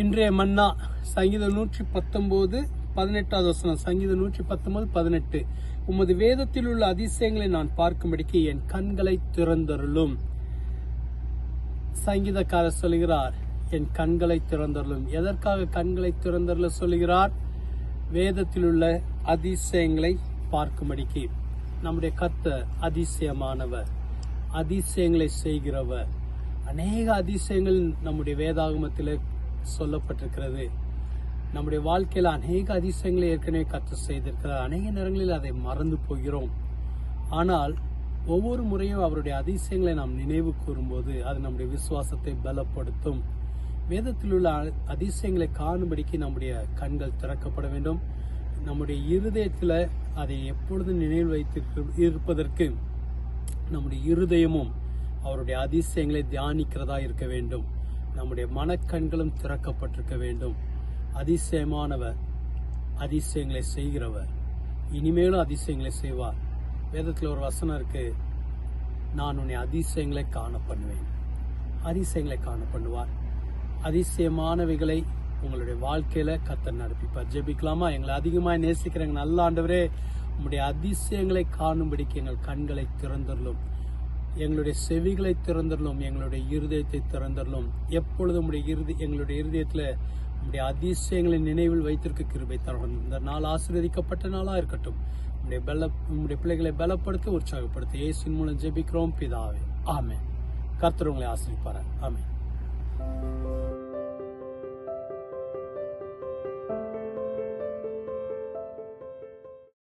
இன்றைய மன்னா சங்கீதம் நூற்றி பத்தொன்பது பதினெட்டாவது வசனம். சங்கீதம் நூற்றி பத்தொன்பது பதினெட்டு. உமது வேதத்தில் உள்ள அதிசயங்களை நான் பார்க்கும்படிக்கு என் கண்களை திறந்தருளும். சங்கீதக்காரர் சொல்கிறார் என் கண்களை திறந்தருளும். எதற்காக கண்களை திறந்தருள சொல்கிறார் வேதத்தில் உள்ள அதிசயங்களை பார்க்கும்படிக்கு. நம்முடைய கத்த அதிசயமானவர் அதிசயங்களை செய்கிறவர். அநேக அதிசயங்கள் நம்முடைய வேதாகமத்தில் சொல்லப்பட்டிருக்கிறது. நம்முடைய வாழ்க்கையில் அநேக அதிசயங்களை ஏற்கனவே கற்று செய்திருக்கிறார். அநேக நேரங்களில் அதை மறந்து போகிறோம். ஆனால் ஒவ்வொரு முறையும் அவருடைய அதிசயங்களை நாம் நினைவு கூறும்போது அது நம்முடைய விசுவாசத்தை பலப்படுத்தும். வேதத்தில் உள்ள அ- அதிசயங்களை காணும்படிக்கு நம்முடைய கண்கள் திறக்கப்பட வேண்டும். நம்முடைய இருதயத்தில் அதை எப்பொழுதும் நினைவு வைத்து இருப்பதற்கு நம்முடைய இருதயமும் அவருடைய அதிசயங்களை தியானிக்கிறதா இருக்க வேண்டும். நம்முடைய மனக்கண்களும் திறக்கப்பட்டிருக்க வேண்டும். அதிசயமானவர் அதிசயங்களை செய்கிறவர். இனிமேலும் அதிசயங்களை செய்வார். வேதத்தில் ஒரு வசனம் இருக்கு. நான் உன்னை அதிசயங்களை காண பண்ணுவேன் அதிசயங்களை காண பண்ணுவார் அதிசயமானவைகளை உங்களுடைய வாழ்க்கையில கத்தர் நடப்பிப்பார். ஜெபிக்கலாமா? எங்களை அதிகமாக நேசிக்கிறேங்க. நல்ல ஆண்டவரே உங்களுடைய அதிசயங்களை காணும்படிக்கு எங்கள் கண்களை திறந்துள்ளோம் எங்களுடைய செவிகளை திறந்தரலும் எங்களுடைய இருதயத்தை திறந்தரலும் எப்பொழுதும் உடைய எங்களுடைய இருதயத்தில் உடைய அதிசயங்களை நினைவில் வைத்திருக்க கிருபை தரணும். இந்த நாள் ஆசீர்வதிக்கப்பட்ட நாளாக இருக்கட்டும். உங்களுடைய பல உங்களுடைய பிள்ளைகளை பலப்படுத்த உற்சாகப்படுத்த இயேசின் மூலம் ஜெபிக்கிறோம் பிதாவே. ஆமே கர்த்தர் உங்களை ஆசிரிப்பார் ஆமே